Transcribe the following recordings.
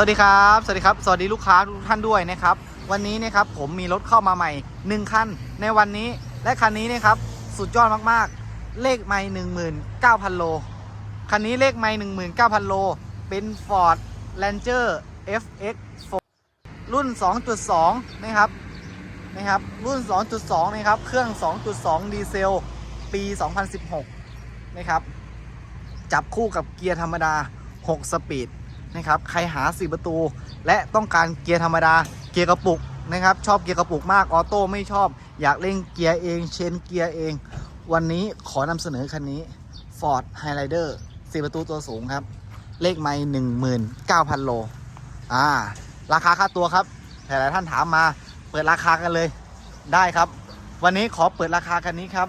สวัสดีครับ สวัสดีครับ สวัสดีลูกค้าทุกท่านด้วยนะครับ วันนี้นะครับผมมีรถเข้ามาใหม่ 1 คัน ในวันนี้ และคันนี้นะครับสุดยอดมากๆ เลขไม่19,000โล คันนี้เลขไม่19,000โล เป็น Ford Ranger FX 4 รุ่น 2.2 นะครับ นะครับ รุ่น 2.2 นะครับ เครื่อง 2.2 ดีเซล ปี 2016 นะครับ จับคู่กับเกียร์ธรรมดา 6 สปีด นะครับ ใครหา4ประตู และต้องการเกียร์ธรรมดา เกียร์กระปุกนะครับ ชอบเกียร์กระปุกมาก ออโต้ไม่ชอบ อยากเล่นเกียร์เอง เชนเกียร์เอง วันนี้ขอนำเสนอคันนี้ Ford Highlander 4 ประตูตัวสูงครับ เลขไม่19,000 โล อ่า ราคาค่าตัวครับ หลายๆท่านถามมา เปิดราคากันเลย ได้ครับ วันนี้ขอเปิดราคาคันนี้ครับ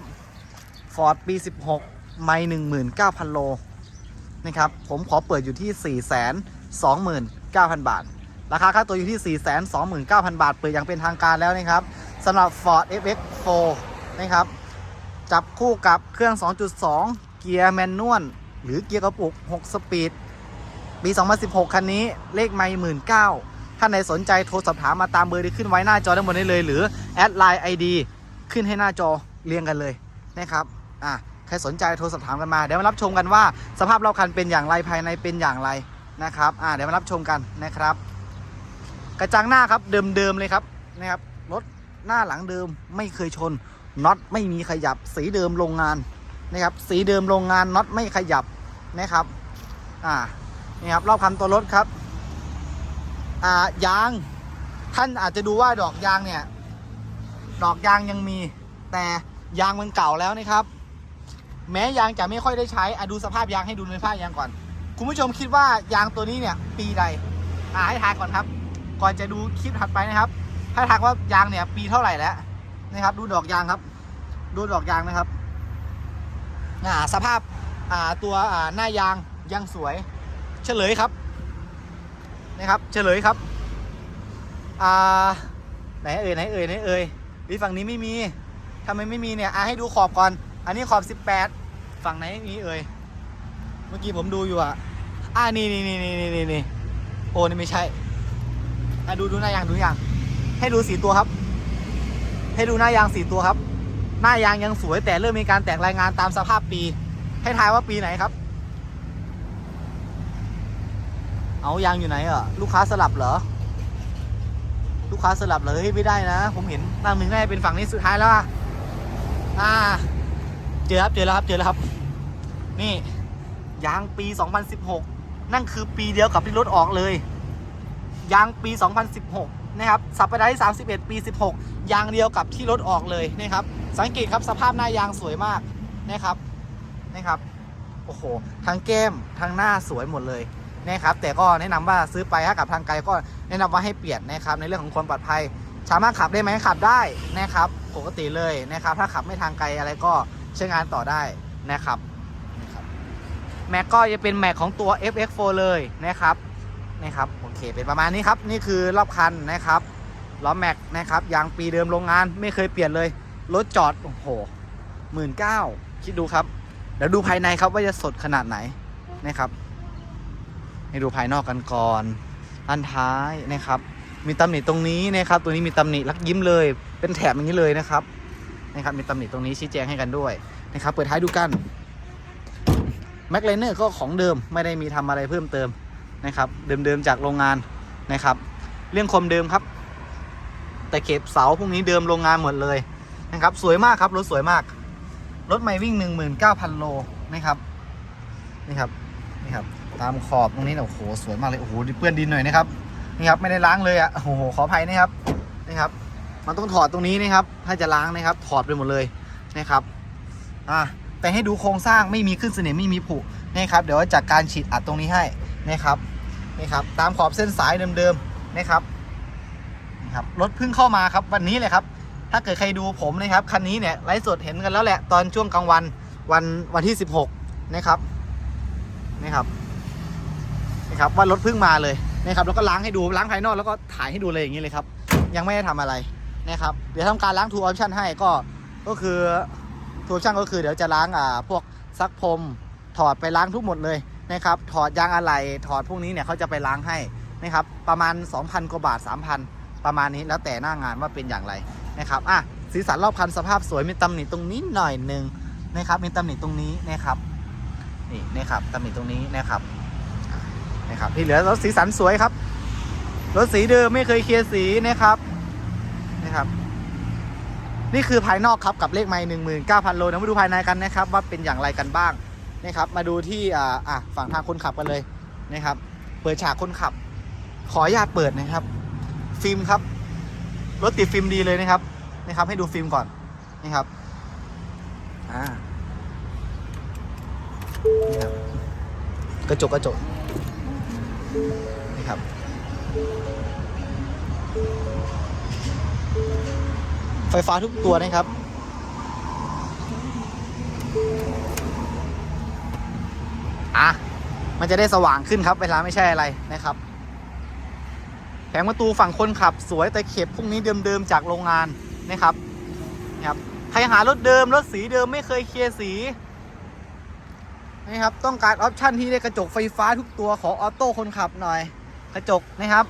Ford ปี 16 ไม่19,000 โล นะครับ ผมขอเปิดอยู่ที่ 4 2 9 0 0 0 บาท ราคาค่าตัวอยู่ที่ 4 2 9 0 0 0 บาท เปิดอย่างเป็นทางการแล้วนะครับสำหรับ Ford FX4 นะครับ จับคู่กับเครื่อง 2.2 เกียร์แมนนวลหรือเกียร์กระปุก 6 สปีด ปี 2016 คันนี้เลขไม่หมื่นเก้าท่านใดสนใจโทรสอบถามมาตามเบอร์ที่ขึ้นไว้หน้าจอด้านบนนี้เลย หรือแอดไลน์ ID ขึ้นให้หน้าจอเรียงกันเลยนะครับ อะ ครสนใจโทรสอบถามกันมาเดี๋ยวมารับชมกันว่า สภาพรอบคันเป็นอย่างไรภายในเป็นอย่างไรนะครับอ่าเดี๋ยวมารับชมกันนะครับ กระจังหน้าครับเดิมๆเลยครับนะครับรถหน้าหลังเดิมไม่เคยชนน็อตไม่มีขยับสีเดิมโรงงานนะครับสีเดิมโรงงานน็อตไม่ขยับนะครับอ่านี่ครับรอบคันตัวรถครับอ่ายางท่านอาจจะดูว่าดอกยางเนี่ย ดอกยางยังมีแต่ยางมันเก่าแล้วนะครับ แม้ยางจะไม่ค่อยได้ใช้อะดูสภาพยางให้ดูในภาพยางก่อน คุณผู้ชมคิดว่ายางตัวนี้เนี่ย ปีใดอ่าให้ทายก่อนครับ ก่อนจะดูคลิปถัดไปนะครับให้ทายว่ายางเนี่ย ปีเท่าไหร่แล้วนะครับ ดูดอกยางครับ ดูดอกยางนะครับอ่าสภาพอ่าตัวอ่าหน้ายางยังสวย เฉลยครับนะครับเฉลยครับอ่าไหนเอ่ยไหนเอ่ยไหนเอ่ยวิฝั่งนี้ไม่มีทำไมไม่มีเนี่ยอะให้ดูขอบก่อน อันนี้ขอบ 18 ฝั่งไหนมีเอ่ยเมื่อกี้ผมดูอยู่อะอ่านี่นี่นี่นี่นี่นี่โอ้นี่ไม่ใช่อะดูดูหน้ายางดูหน้ายาง ให้ดูสีตัวครับ ให้ดูหน้ายางสีตัวครับ หน้ายางยังสวยแต่เริ่มมีการแตกรายงานตามสภาพปี ให้ทายว่าปีไหนครับ เอายางอยู่ไหนอะลูกค้าสลับเหรอลูกค้าสลับเหรอเฮ้ยไม่ได้นะ ผมเห็นตั้งหนึ่งได้เป็นฝั่งนี้สุดท้ายแล้วอะอ่า เจอครับเจอแล้วครับเจอแล้วครับ นี่ยางปี 2016 นั่นคือปีเดียวกับที่รถออกเลย ยางปี 2016 นะครับสัปดาห์ที่31 ปี 16 ยางเดียวกับที่รถออกเลยนะครับ สังเกตครับสภาพหน้ายางสวยมากนะครับนะครับโอ้โหทั้งแก้มทั้งหน้าสวยหมดเลยนะครับ แต่ก็แนะนำว่าซื้อไปถ้ากับทางไกลก็แนะนำว่าให้เปลี่ยนนะครับ ในเรื่องของความปลอดภัยสามารถขับได้ไหมขับได้นะครับ ปกติเลยนะครับ ถ้าขับไม่ทางไกลอะไรก็ ใช้งานต่อได้นะครับแม็กก็จะเป็นแม็กของตัว FX4 เลยนะครับนะครับโอเคเป็นประมาณนี้ครับ นี่คือรอบคันนะครับล้อแม็กนะครับยางปีเดิมโรงงานไม่เคยเปลี่ยนเลย รถจอด โอ้โหหมื่นเก้าคิดดูครับ เดี๋ยวดูภายในครับว่าจะสดขนาดไหนนะครับให้ดูภายนอกกันก่อนด้านท้ายนะครับ มีตำหนิตรงนี้นะครับ ตัวนี้มีตำหนิรักยิ้มเลย เป็นแถบอย่างนี้เลยนะครับ นะครับมีตำหนิตรงนี้ชี้แจงให้กันด้วยนะครับเปิดท้ายดูกันแม็กไลเนอร์ก็ของเดิมไม่ได้มีทำอะไรเพิ่มเติมนะครับ เดิมๆจากโรงงานนะครับ เรื่องคมเดิมครับ แต่เก็บเสาพวกนี้เดิมโรงงานหมดเลยนะครับ สวยมากครับรถสวยมาก รถใหม่วิ่ง 19,000 โลนะครับนี่ครับนี่ครับ ตามขอบตรงนี้เนี่ยโอ้โหสวยมากเลยโอ้โหเปื้อนดินหน่อยนะครับนี่ครับไม่ได้ล้างเลยอะโอ้โหขออภัยนะครับนี่ครับ มันต้องถอดตรงนี้นะครับ ถ้าจะล้างนะครับ ถอดไปหมดเลยนะครับอะแต่ให้ดูโครงสร้างไม่มีขึ้นสนิมไม่มีผุนะครับเดี๋ยวจัดการฉีดอัดตรงนี้ให้นะครับนี่ครับ ตามขอบเส้นสายเดิมๆนะครับนี่ครับรถเพิ่งเข้ามาครับวันนี้เลยครับ ถ้าเกิดใครดูผมนะครับคันนี้เนี่ยไลฟ์สดเห็นกันแล้วแหละตอนช่วงกลางวันวันวันที่ 16 นะครับนี่ครับนี่ครับว่ารถเพิ่งมาเลยนะครับแล้วก็ล้างให้ดูล้างภายนอกแล้วก็ถ่ายให้ดูเลยอย่างนี้เลยครับ ยังไม่ได้ทำอะไร นะครับเดี๋ยวทำการล้างทูออปชั่นให้ก็ก็คือทูออปชั่นก็คือเดี๋ยวจะล้างอ่าพวกซักพรมถอดไปล้างทุกหมดเลยนะครับถอดยางอะไหล่ถอดพวกนี้เนี่ยเขาจะไปล้างให้นะครับประมาณ 2,000กว่าบาท 3,000 ประมาณนี้แล้วแต่หน้างานว่าเป็นอย่างไรนะครับอะสีสันรอบคันสภาพสวยมีตำหนิตรงนี้หน่อยหนึ่งนะครับมีตำหนิตรงนี้นะครับนี่นะครับตำหนิตรงนี้นะครับนะครับที่เหลือรถสีสันสวยครับรถสีเดิมไม่เคยเคลียร์สีนะครับ นะครับ นี่คือภายนอกครับกับเลขไม้หนึ่งหมื่นเก้าพันโลนะมาดูภายในกันนะครับ ว่าเป็นอย่างไรกันบ้างนะครับ มาดูที่อ่าอะฝั่งทางคนขับกันเลยนะครับ เปิดฉากคนขับ ขออนุญาตเปิดนะครับ ฟิล์มครับรถติดฟิล์มดีเลยนะครับนะครับ ให้ดูฟิล์มก่อนนะครับอ่านี่ครับกระจกกระจกนี่ครับ ไฟฟ้าทุกตัวนะครับ อะ มันจะได้สว่างขึ้นครับ เวลาไม่ใช่อะไรนะครับ แผงประตูฝั่งคนขับสวยแต่เข็บพวกนี้เดิมๆจากโรงงานนะครับนะครับ ใครหารถเดิม รถสีเดิมไม่เคยเคลียร์สีนะครับ ต้องการออปชั่นที่ได้กระจกไฟฟ้าทุกตัวขอออโต้คนขับหน่อย กระจกนะครับ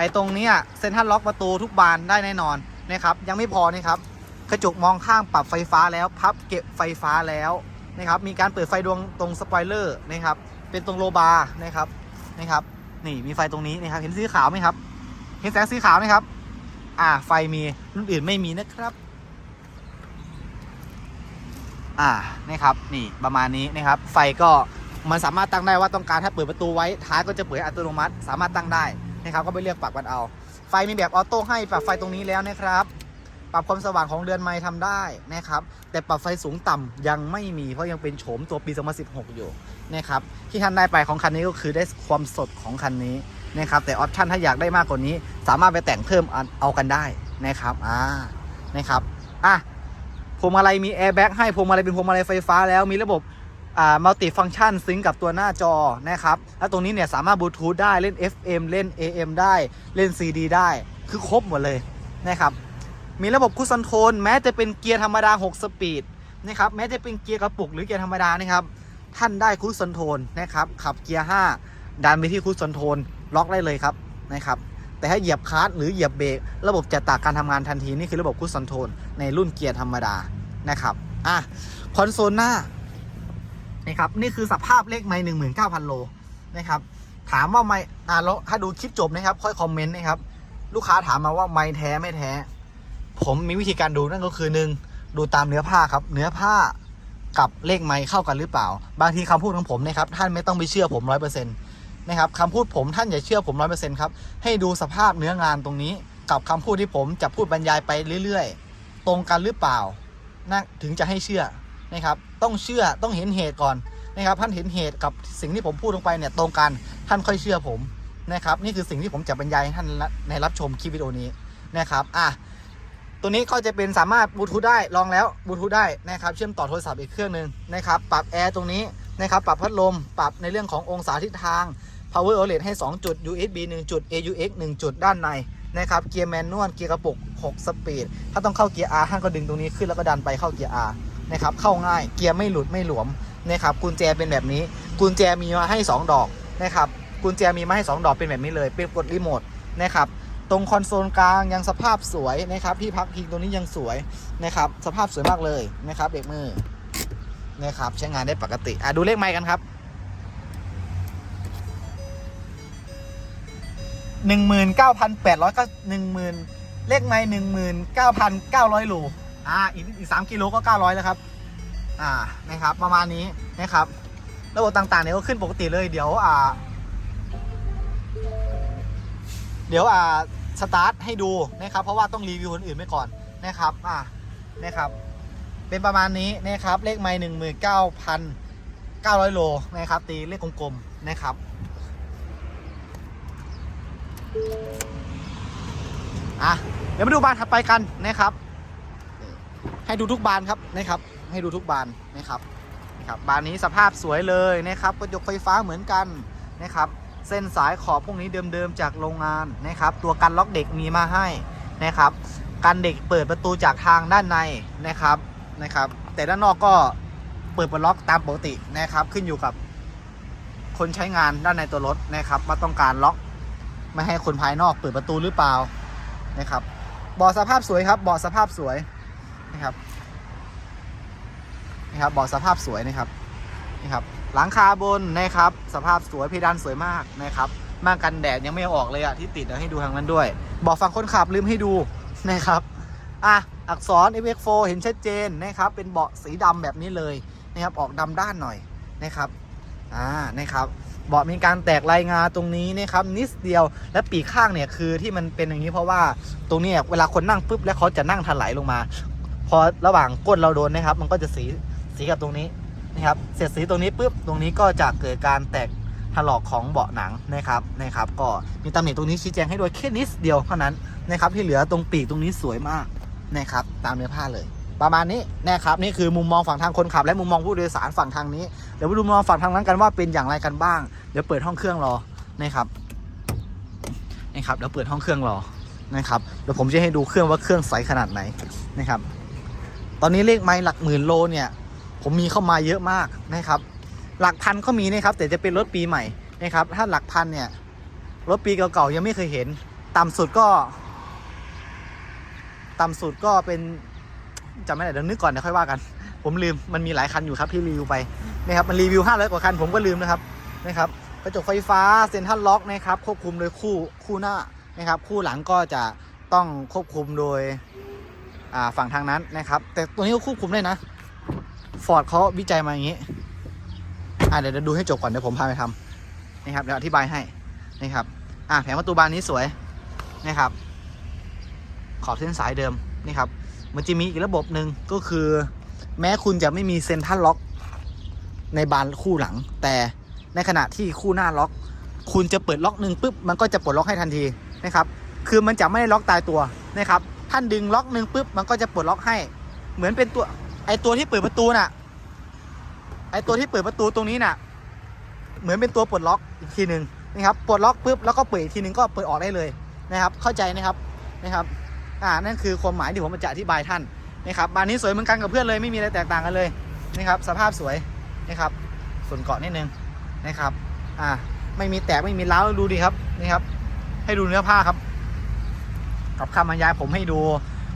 อ้ตรงนี้เซ็นทรัลล็อกประตูทุกบานได้แน่นอนนะครับยังไม่พอนะครับกระจกมองข้างปรับไฟฟ้าแล้ว พับเก็บไฟฟ้าแล้วนะครับมีการเปิดไฟดวงตรงสปอยเลอร์นะครับเป็นตรงโลบาร์นะครับนะครับนี่มีไฟตรงนี้นะครับเห็นสีขาวไหมครับ เห็นแสงสีขาวไหมครับ อ่าไฟมีรุ่นอื่นไม่มีนะครับอ่านะครับนี่ประมาณนี้นะครับ ไฟก็มันสามารถตั้งได้ว่าต้องการถ้าเปิดประตูไว้ท้ายก็จะเปิดอัตโนมัติ สามารถตั้งได้ นะครับก็ไปเลือกปรับกันเอา ไฟมีแบบออโต้ให้ปรับไฟตรงนี้แล้วนะครับปรับความสว่างของเดือนไม้ทำได้นะครับแต่ปรับไฟสูงต่ำยังไม่มีเพราะยังเป็นโฉมตัวปี 2016 อยู่นะครับที่ท่านได้ไปของคันนี้ก็คือได้ความสดของคันนี้นะครับแต่ออปชั่นถ้าอยากได้มากกว่านี้ สามารถไปแต่งเพิ่มเอากันได้นะครับอ่านะครับอะพวงมาลัยมีแอร์แบ็กให้พวงมาลัยเป็นพวงมาลัยไฟฟ้าแล้วมีระบบ มัลติฟังก์ชันซิงกับตัวหน้าจอนะครับ แล้วตรงนี้เนี่ยสามารถบลูทูธได้เล่น FM เล่น AM ได้เล่น CD ได้ คือครบหมดเลยนะครับมีระบบคุชคอนโทรลแม้จะเป็นเกียร์ธรรมดา 6 สปีดนะครับแม้จะเป็นเกียร์กระปุกหรือเกียร์ธรรมดานะครับท่านได้คุชคอนโทรลนะครับขับเกียร์ 5 ดันไปที่คุชคอนโทรลล็อกได้เลยครับนะครับแต่ถ้าเหยียบคลัตช์หรือเหยียบเบรกระบบจะตัดการทำงานทันทีนี่คือระบบคุชคอนโทรลในรุ่นเกียร์ธรรมดานะครับอะคอนโซลหน้า นะครับนี่คือสภาพเลขไม้หนึ่งหมื่นเก้าพันโลนะครับถามว่าไม่อ่าแล้วถ้าดูคลิปจบนะครับ ค่อยคอมเมนต์นะครับลูกค้าถามมาว่าไม่แท้ไม่แท้ ผมมีวิธีการดูนั่นก็คือหนึ่งดูตามเนื้อผ้าครับ เนื้อผ้ากับเลขไม้เข้ากันหรือเปล่า บางทีคำพูดของผมนะครับท่านไม่ต้องไปเชื่อผมร้อยเปอร์เซ็นต์นะครับคำพูดผมท่านอย่าเชื่อผมร้อยเปอร์เซ็นต์ครับให้ดูสภาพเนื้องานตรงนี้ กับคำพูดที่ผมจะพูดบรรยายไปเรื่อย ๆ ตรงกันหรือเปล่านะถึงจะให้เชื่อ นะครับต้องเชื่อต้องเห็นเหตุก่อนนะครับท่านเห็นเหตุกับสิ่งที่ผมพูดลงไปเนี่ยตรงกันท่านค่อยเชื่อผมนะครับนี่คือสิ่งที่ผมจะบรรยายให้ท่านในรับชมคลิปวิดีโอนี้นะครับอะตัวนี้ก็จะเป็นสามารถบลูทูธได้ลองแล้วบลูทูธได้นะครับเชื่อมต่อโทรศัพท์อีกเครื่องหนึ่งนะครับปรับแอร์ตรงนี้นะครับปรับพัดลม ปรับในเรื่องขององศาทิศทาง power outlet ให้ 2 จุด USB 1 จุด AUX 1 จุดด้านในนะครับเกียร์แมนนวลเกียร์กระปุก 6 สปีด ถ้าต้องเข้าเกียร์ R ท่านก็ดึงตรงนี้ขึ้นแล้วก็ดันไปเข้าเกียร์ R นะครับเข้าง่ายเกียร์ไม่หลุดไม่หลวมนะครับกุญแจเป็นแบบนี้ กุญแจมีมาให้ 2 ดอกนะครับกุญแจมีมาให้ 2 ดอกเป็นแบบนี้เลย เป็นกดรีโมทนะครับตรงคอนโซลกลางยังสภาพสวยนะครับที่พักพิงตรงนี้ยังสวยนะครับสภาพสวยมากเลยนะครับเบรกมือนะครับใช้งานได้ปกติอะดูเลขไมค์กันครับหนึ่งหมื่นเก้าพันแปดร้อยก็หนึ่งหมื่นเลขไมค์หนึ่งหมื่นเก้าพันเก้าร้อยโล อ่าอีกอีกสามกิโลก็เก้าร้อยแล้วครับอ่านะครับประมาณนี้นะครับ ระบบต่างๆเนี่ยก็ขึ้นปกติเลยเดี๋ยวอ่า เดี๋ยวอ่าสตาร์ทให้ดูนะครับ เพราะว่าต้องรีวิวคนอื่นไปก่อนนะครับอ่านะครับ เป็นประมาณนี้นะครับเลขไม้หนึ่งหมื่นเก้าพันเก้าร้อยโลนะครับตีเลขกลมๆนะครับอะเดี๋ยวมาดูบานถัดไปกันนะครับ ให้ดูทุกบานครับนะครับ ให้ดูทุกบานนะครับนะครับบานนี้สภาพสวยเลยนะครับกระจกไฟฟ้าเหมือนกันนะครับ เส้นสายขอบพวกนี้เดิมๆจากโรงงานนะครับ ตัวกันล็อกเด็กมีมาให้นะครับกันเด็กเปิดประตูจากทางด้านในนะครับนะครับ แต่ด้านนอกก็เปิดปลดล็อกตามปกตินะครับ ขึ้นอยู่กับคนใช้งานด้านในตัวรถนะครับว่าต้องการล็อกไม่ให้คนภายนอกเปิดประตูหรือเปล่านะครับเบาะสภาพสวยครับเบาะสภาพสวย นะครับนะครับเบาะสภาพสวยนะครับนี่ครับหลังคาบนนะครับ สภาพสวยเพดานสวยมากนะครับม่านกันแดดยังไม่ออกเลยอะที่ติดเดี๋ยวให้ดูทางนั้นด้วยเบอกฝั่งคนขับลืมให้ดูนะครับอะอักษร FX4 เห็นชัดเจนนะครับ เป็นเบาะสีดำแบบนี้เลยนะครับ ออกดำด้านหน่อยนะครับอ่านะครับเบาะมีการแตกลายงาตรงนี้นะครับ นิดเดียวและปีกข้างเนี่ยคือที่มันเป็นอย่างนี้เพราะว่าตรงนี้เวลาคนนั่งปุ๊บแล้วเขาจะนั่งถลายลงมา พอระหว่างก้นเราโดนนะครับ มันก็จะสีสีกับตรงนี้นะครับ เสร็จสีตรงนี้ปุ๊บตรงนี้ก็จะเกิดการแตกถลอกของเบาะหนังนะครับนะครับ ก็มีตำหนิตรงนี้ชี้แจงให้ด้วยแค่นิดเดียวเท่านั้นนะครับที่เหลือตรงปีกตรงนี้สวยมากนะครับตามเนื้อผ้าเลย ประมาณนี้นะครับนี่คือมุมมองฝั่งทางคนขับ และมุมมองผู้โดยสารฝั่งทางนี้เดี๋ยวไปดูมุมมองฝั่งทางนั้นกันว่าเป็นอย่างไรกันบ้าง เดี๋ยวเปิดห้องเครื่องรอนะครับนะครับเดี๋ยวเปิดห้องเครื่องรอนะครับเดี๋ยวผมจะให้ดูเครื่องว่าเครื่องใสขนาดไหนนะครับ ตอนนี้เลขไม้หลักหมื่นโลเนี่ย ผมมีเข้ามาเยอะมากนะครับ หลักพันก็มีนะครับ แต่จะเป็นรถปีใหม่นะครับ ถ้าหลักพันเนี่ยรถปีเก่าๆยังไม่เคยเห็น ต่ำสุดก็ ต่ำสุดก็เป็นจำไม่ได้เดี๋ยวนึกก่อนเดี๋ยวค่อยว่ากัน ผมลืมมันมีหลายคันอยู่ครับที่รีวิวไปนะครับมันรีวิว500กว่าคันผมก็ลืมนะครับนะครับกระจกไฟฟ้าเซ็นทรัลล็อกนะครับควบคุมโดยคู่คู่หน้านะครับ คู่หลังก็จะต้องควบคุมโดย ฝั่งทางนั้นนะครับ แต่ตัวนี้ก็ควบคุมได้นะฟอร์ดเขาวิจัยมาอย่างนี้อ่าเดี๋ยวเดี๋ยวดูให้จบก่อนเดี๋ยวผมพาไปทำนะครับเดี๋ยวอธิบายให้นะครับอ่าแผงประตูบานนี้สวยนะครับ ขอบเส้นสายเดิมนี่ครับมันจะมีอีกระบบหนึ่งก็คือ แม้คุณจะไม่มีเซ็นทรัลล็อก ในบานคู่หลัง แต่ในขณะที่คู่หน้าล็อก คุณจะเปิดล็อกหนึ่งปุ๊บมันก็จะปลดล็อกให้ทันทีนะครับ คือมันจะไม่ได้ล็อกตายตัวนะครับ ท่านดึงล็อกหนึ่งปุ๊บมันก็จะปลดล็อกให้ เหมือนเป็นตัวไอตัวที่เปิดประตูน่ะ ไอตัวที่เปิดประตูตรงนี้น่ะ เหมือนเป็นตัวปลดล็อกอีกทีหนึ่งนะครับปลดล็อกปุ๊บแล้วก็เปิดอีกทีหนึ่งก็เปิดออกได้เลยนะครับ เข้าใจนะครับนะครับอ่านั่นคือความหมายที่ผมจะอธิบายท่านนะครับบานนี้สวยเหมือนกันกับเพื่อนเลยไม่มีอะไรแตกต่างกันเลยนะครับ สภาพสวยนะครับส่วนเกาะนิดนึงนะครับอ่าไม่มีแตกไม่มีร้าวดูดีครับนี่ครับ ให้ดูเนื้อผ้าครับ กับคำบรรยายผมให้ดู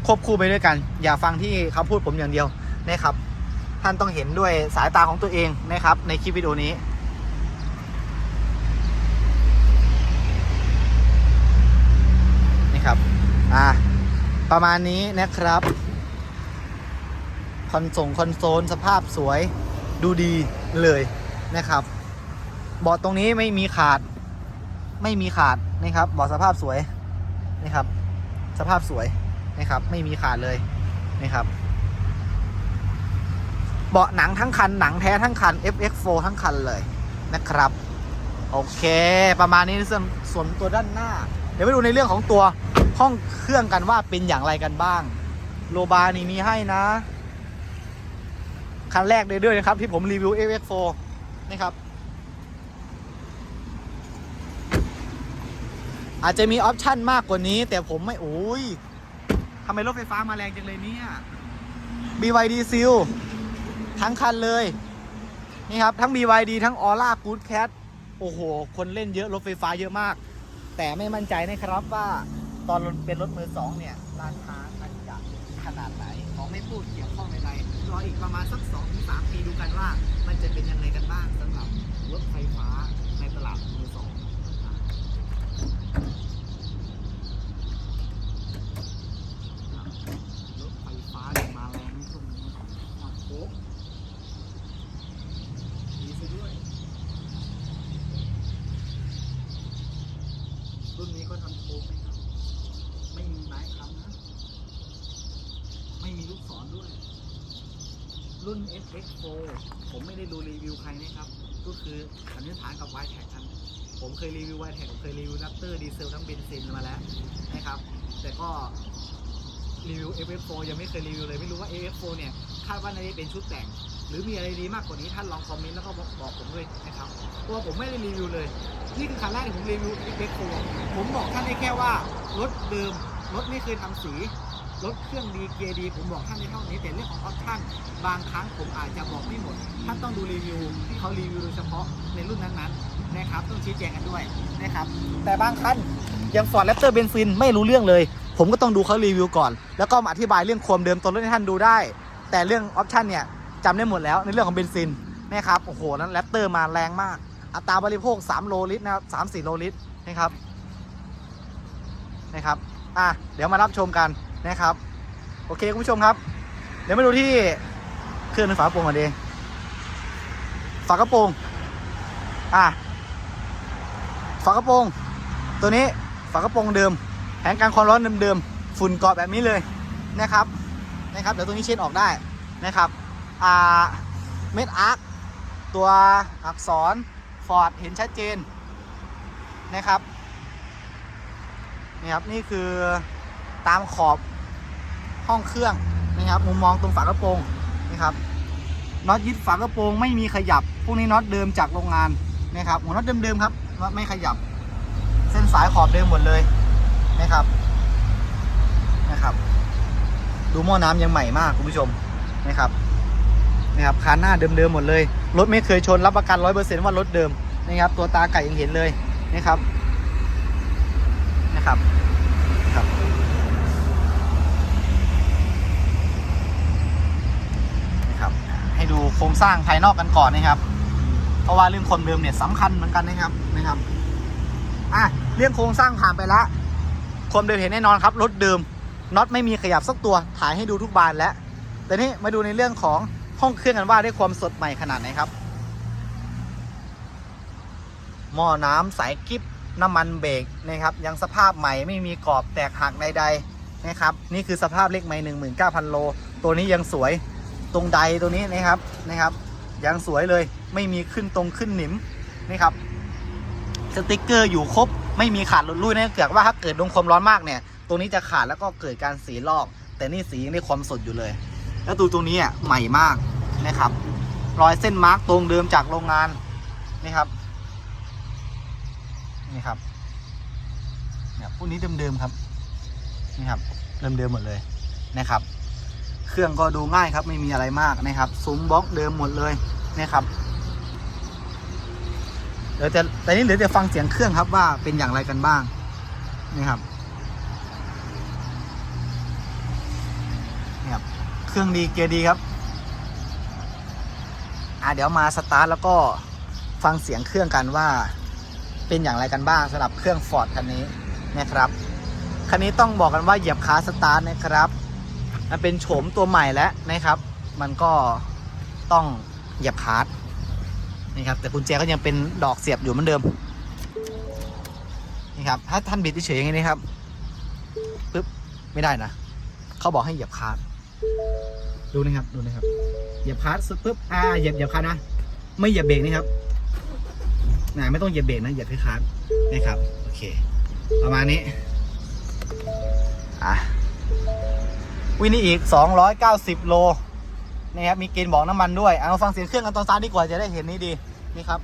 ควบคู่ไปด้วยกัน อย่าฟังที่เขาพูดผมอย่างเดียวนะครับท่านต้องเห็นด้วยสายตาของตัวเองนะครับ ในคลิปวิดีโอนี้นี่ครับอ่าประมาณนี้นะครับ คอนส่งคอนโซลสภาพสวยดูดีเลยนะครับบาะตรงนี้ไม่มีขาดไม่มีขาดนะครับบาะสภาพสวยนะครับ สภาพสวยนะครับ ไม่มีขาดเลยนะครับ เบาะหนังทั้งคันหนังแท้ทั้งคัน FX4 ทั้งคันเลยนะครับ โอเค ประมาณนี้ส่วนส่วนตัวด้านหน้า เดี๋ยวไปดูในเรื่องของตัวห้องเครื่องกันว่าเป็นอย่างไรกันบ้าง โลบานี่มีให้นะ คันแรกเลยด้วยนะครับ ที่ผมรีวิว FX4 นะครับ อาจจะมีออปชันมากกว่านี้ แต่ผมไม่โอ้ยทำไมรถไฟฟ้ามาแรงจังเลยเนี่ย BYD Seal ทั้งคันเลย นี่ครับ ทั้ง BYD ทั้ง Aura Good Cat โอ้โห คนเล่นเยอะ รถไฟฟ้าเยอะมาก แต่ไม่มั่นใจนะครับว่าตอนเป็นรถมือสองเนี่ย ราคามันจะขนาดไหน ของไม่พูดเกี่ยวข้องใดๆรออีกประมาณสัก2อถึงสปีดูกันว่า มันจะเป็นยังไงกันบ้างสำหรับรถไฟฟ้าในตลาดมือสองรถไฟฟ้าเนี่ยมาแรงในช่วงนี้มาโค้ กดีซะด้วย รุ่นนี้ก็ทำโค้งนะครับ ไม่มีไม้ค้ำนะ ไม่มีลูกศรด้วย รุ่น FX4 ผมไม่ได้ดูรีวิวใครนะครับ ก็คือสันนิษฐานกับ y t แท็กัน ผมเคยรีวิว y t แท็ผมเคยรีวิวนัปเตอร์ดีเซลทั้งเบนซินมาแล้วนะครับ แต่ก็ รีวิว FX4 ยังไม่เคยรีวิวเลยไม่รู้ว่า FX4 เนี่ยคาดว่าน่าจะเป็นชุดแต่ง หรือมีอะไรดีมากกว่านี้ท่านลองคอมเมนต์แล้วก็บอกผมด้วยนะครับเพราะว่าผมไม่ได้รีวิวเลย นี่คือครั้งแรกที่ผมรีวิว FX4 ผมบอกท่านได้แค่ว่ารถเดิมรถไม่เคยทำสีรถเครื่องดีเกียร์ดีผมบอกท่านในเท่านี้แต่เรื่องของออปชั่นบางครั้งผมอาจจะบอกไม่หมด ท่านต้องดูรีวิวที่เขารีวิวโดยเฉพาะในรุ่นนั้นๆนะครับต้องชี้แจงกันด้วยนะครับแต่บางคันย่างฟอร์ดแรปเตอร์เบนซินไม่รู้เรื่องเลย ผมก็ต้องดูเขารีวิวก่อน แล้วก็มาอธิบายเรื่องความเดิมตัวรถให้ท่านดูได้ แต่เรื่องออปชันเนี่ยจำได้หมดแล้วในเรื่องของเบนซินนะครับโอ้โหนั้นแรปเตอร์มาแรงมาก อัตราบริโภค 3 โลลิตรนะครับ3 4โลลิตรนะครับนะครับอะเดี๋ยวมารับชมกันนะครับ โอเคคุณผู้ชมครับ เดี๋ยวมาดูที่เครื่องฝากระโปรงก่อนดีฝากระโปรงอะฝากระโปรง ตัวนี้ฝากระโปรงเดิม แผงการความร้อนเดิมๆฝุ่นเกาะแบบนี้เลยนะครับนะครับเดี๋ยวตัวนี้เช็ดออกได้นะครับอ่าเม็ดอาร์คตัวอักษรฟอร์ดเห็นชัดเจนนะครับนี่ครับนี่คือตามขอบห้องเครื่องนะครับมุมมองตรงฝากระโปรงนะครับน็อตยึดฝากระโปรงไม่มีขยับ พวกนี้น็อตเดิมจากโรงงานนะครับหัวน็อตเดิมๆครับน็อตไม่ขยับ เส้นสายขอบเดิมหมดเลย นะครับนะครับ ดูหม้อน้ำยังใหม่มากคุณผู้ชมนะครับนะครับคานหน้าเดิมๆหมดเลย รถไม่เคยชนรับประกันร้อยเปอร์เซ็นต์ว่ารถเดิมนะครับ ตัวตาไก่ยังเห็นเลยนะครับนะครับครับนะครับ ให้ดูโครงสร้างภายนอกกันก่อนนะครับ เพราะว่าเรื่องคนเดิมเนี่ยสำคัญเหมือนกันนะครับนะครับอะเรื่องโครงสร้างผ่านไปและ ความเดิมเห็นแน่นอนครับรถเดิมน็อตไม่มีขยับสักตัวถ่ายให้ดูทุกบานแล้วแต่นี่มาดูในเรื่องของห้องเครื่องกันว่าได้ความสดใหม่ขนาดไหนครับหม้อน้ำสายกิฟน้ำมันเบรกนะครับ ยังสภาพใหม่ไม่มีกรอบแตกหักใดๆนะครับ นี่คือสภาพเลขไม้หนึ่งหมื่นเก้าพันโล ตัวนี้ยังสวยตรงใดตัวนี้นะครับนะครับ ยังสวยเลยไม่มีขึ้นตรงขึ้นหนิมนี่ครับ สติกเกอร์อยู่ครบ ไม่มีขาดหลุดลุ่ยนะเกิดว่าถ้าเกิดโดนความร้อนมากเนี่ย ตัวนี้จะขาดแล้วก็เกิดการสีลอก แต่นี่สียังได้ความสดอยู่เลย แล้วตัวตรงนี้อะใหม่มากนะครับ รอยเส้นมาร์กตรงเดิมจากโรงงานนี่ครับนี่ครับเนี่ยพวกนี้เดิมๆครับนี่ครับเดิมๆหมดเลยนะครับ เครื่องก็ดูง่ายครับไม่มีอะไรมากนะครับซุ้มบล็อกเดิมหมดเลยนะครับ เดี๋ยวจะแต่นี้เดี๋ยวจะฟังเสียงเครื่องครับว่าเป็นอย่างไรกันบ้างนี่ครับนี่ครับ เครื่องดีเกียร์ดีครับ อะเดี๋ยวมาสตาร์ทแล้วก็ฟังเสียงเครื่องกันว่า เป็นอย่างไรกันบ้างสำหรับเครื่องฟอร์ดคันนี้นะครับคันนี้ต้องบอกกันว่าเหยียบคาสตาร์ทนะครับมันเป็นโฉมตัวใหม่แล้วนะครับ มันก็ต้องเหยียบคาร์ นี่ครับแต่กุญแจก็ยังเป็นดอกเสียบอยู่เหมือนเดิมนี่ครับถ้าท่านบิดเฉยอย่างนี้ครับปึ๊บไม่ได้นะเขาบอกให้เหยียบคาร์ดดูนะครับดูนะครับเหยียบคาร์ดปึ๊บอ่าเหยียบเหยียบคาร์ดนะไม่เหยียบเบรกนี่ครับนะไม่ต้องเหยียบเบรกนะเหยียบแค่คาร์ดนะครับโอเค ประมาณนี้อะวินี่อีก 290 โล นี่ครับมีเกณฑ์บอกน้ำมันด้วยเอาฟังเสียงเครื่องกันตอนซ้านดีกว่าจะได้เห็นนี่ดีนี่ครับ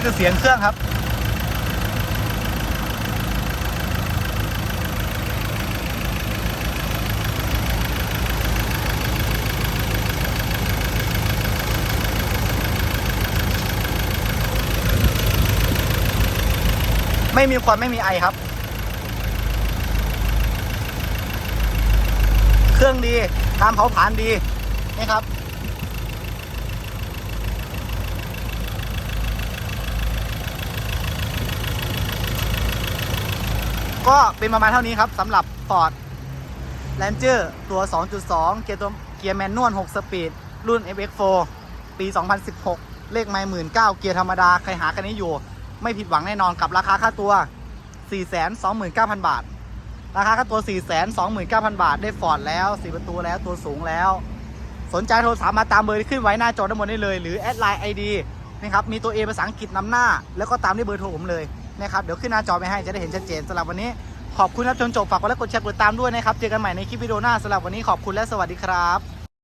นี่คือเสียงเครื่องครับ ไม่มีควันไม่มีไอครับ เครื่องดี การเผาผลาญดี นี่ครับ ก็เป็นประมาณเท่านี้ครับสำหรับ Ford Ranger ตัว 2.2 เกียร์ตัวเกียร์แมนนวล 6 สปีด รุ่น FX4 ปี 2016 เลขไม่หมื่นเเกียร์ธรรมดา ใครหากันนี้อยู่ ไม่ผิดหวังแน่นอนกับราคาค่าตัว 429,000 บาท ราคาค่าตัว 429,000 บาท ได้ฟอร์ดแล้ว 4 ประตูแล้วตัวสูงแล้ว สนใจโทรสามมาตามเบอร์ที่ขึ้นไว้หน้าจอด้านบนได้เลย หรือแอดไลน์ ID นะครับมีตัว A ภาษาอังกฤษนำหน้า แล้วก็ตามด้วยเบอร์โทรผมเลย นะครับเดี๋ยวขึ้นหน้าจอไปให้จะได้เห็นชัดเจนสำหรับวันนี้ ขอบคุณครับจนจบฝากกดไลค์กดแชร์กดติดตามด้วยนะครับเจอกันใหม่ในคลิปวิดีโอหน้าสำหรับวันนี้ขอบคุณและสวัสดีครับ